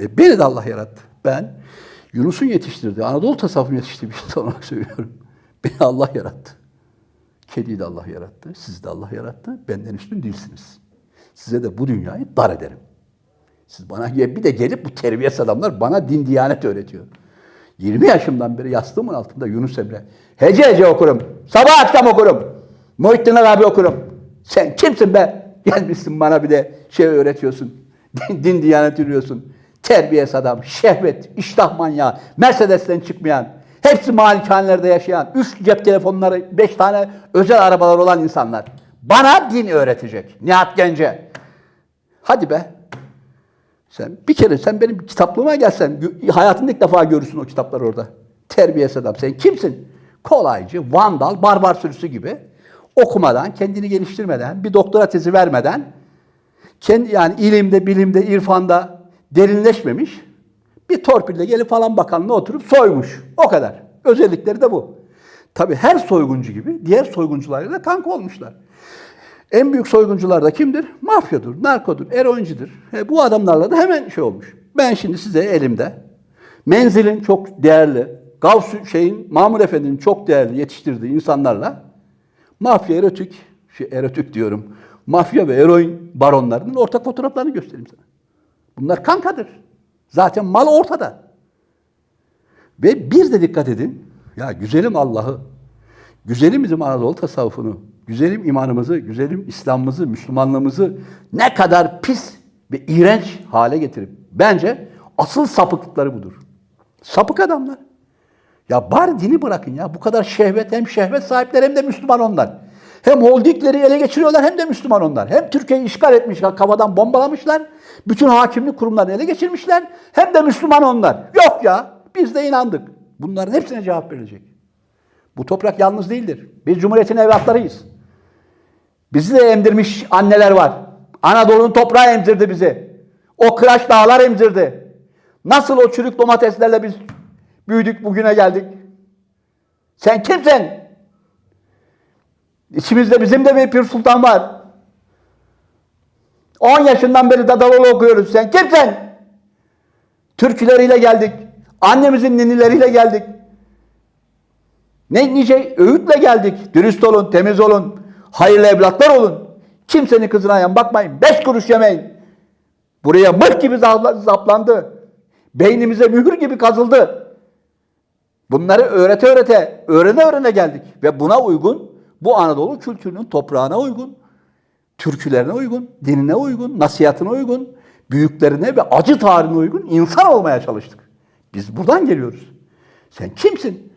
E, beni de Allah yarattı. Ben Yunus'un yetiştirdiği, Anadolu tasavvufun yetiştirdiği bir insan olarak söylüyorum. Beni Allah yarattı. Kediyi de Allah yarattı, sizi de Allah yarattı. Benden üstün değilsiniz. Size de bu dünyayı dar ederim. Siz bana bir de gelip bu terbiyesiz adamlar bana din diyanet öğretiyor. 20 yaşımdan beri yastığımın altında Yunus Emre. Hece hece okurum. Sabah akşam okurum. Muhittin abi okurum. Sen kimsin be? Gelmişsin bana bir de şey öğretiyorsun. Din, din diyanet yürüyorsun. Terbiyesiz adam, şehvet, iştah manyağı, Mercedes'ten çıkmayan, hepsi malikanelerde yaşayan, üç cep telefonları, beş tane özel arabalar olan insanlar. Bana din öğretecek. Nihat Gence. Hadi be. Sen bir kere sen benim kitaplığıma gelsen hayatında ilk defa görürsün o kitapları orada. Terbiyesiz adam. Sen kimsin? Kolaycı, vandal, barbar sürüsü gibi okumadan, kendini geliştirmeden, bir doktora tezi vermeden kendi yani ilimde, bilimde, irfanda derinleşmemiş bir torpille gelip falan bakanlığa oturup soymuş. O kadar. Özellikleri de bu. Tabii her soyguncu gibi diğer soyguncularla da kanka olmuşlar. En büyük soyguncular da kimdir? Mafyadır, narkodur, eroincidir. E, bu adamlarla da hemen şey olmuş. Ben şimdi size elimde Menzil'in çok değerli, Gavsu şeyin, Mamur Efendi'nin çok değerli yetiştirdiği insanlarla mafya, erotik, şey, erotik diyorum, mafya ve eroin baronlarının ortak fotoğraflarını göstereyim sana. Bunlar kankadır. Zaten mal ortada. Ve bir de dikkat edin, ya güzelim Allah'ı, güzelim bizim Anadolu tasavvufunu, güzelim imanımızı, güzelim İslam'ımızı, Müslümanlığımızı ne kadar pis ve iğrenç hale getirip bence asıl sapıklıkları budur. Sapık adamlar. Ya bari dini bırakın ya. Bu kadar şehvet hem şehvet sahipleri hem de Müslüman onlar. Hem holdingleri ele geçiriyorlar hem de Müslüman onlar. Hem Türkiye'yi işgal etmişler, kavadan bombalamışlar. Bütün hakimlik kurumlarını ele geçirmişler. Hem de Müslüman onlar. Yok ya. Biz de inandık. Bunların hepsine cevap verilecek. Bu toprak yalnız değildir. Biz Cumhuriyet'in evlatlarıyız. Bizi de emdirmiş anneler var. Anadolu'nun toprağı emzirdi bizi. O kıraç dağlar emzirdi. Nasıl o çürük domateslerle biz büyüdük bugüne geldik. Sen kimsin? İçimizde bizim de bir Pir Sultan var. 10 yaşından beri Dadaloğlu okuyoruz. Sen kimsin? Türküleriyle geldik. Annemizin ninileriyle geldik. Ne nice öğütle geldik. Dürüst olun, temiz olun, hayırlı evlatlar olun. Kimsenin kızına yan bakmayın. Beş kuruş yemeyin. Buraya mıh gibi zapla- zaplandı. Beynimize mühür gibi kazıldı. Bunları öğrete öğrete, öğrene öğrene geldik. Ve buna uygun, bu Anadolu kültürünün toprağına uygun, türkülerine uygun, dinine uygun, nasihatine uygun, büyüklerine ve acı tarihine uygun insan olmaya çalıştık. Biz buradan geliyoruz. Sen kimsin?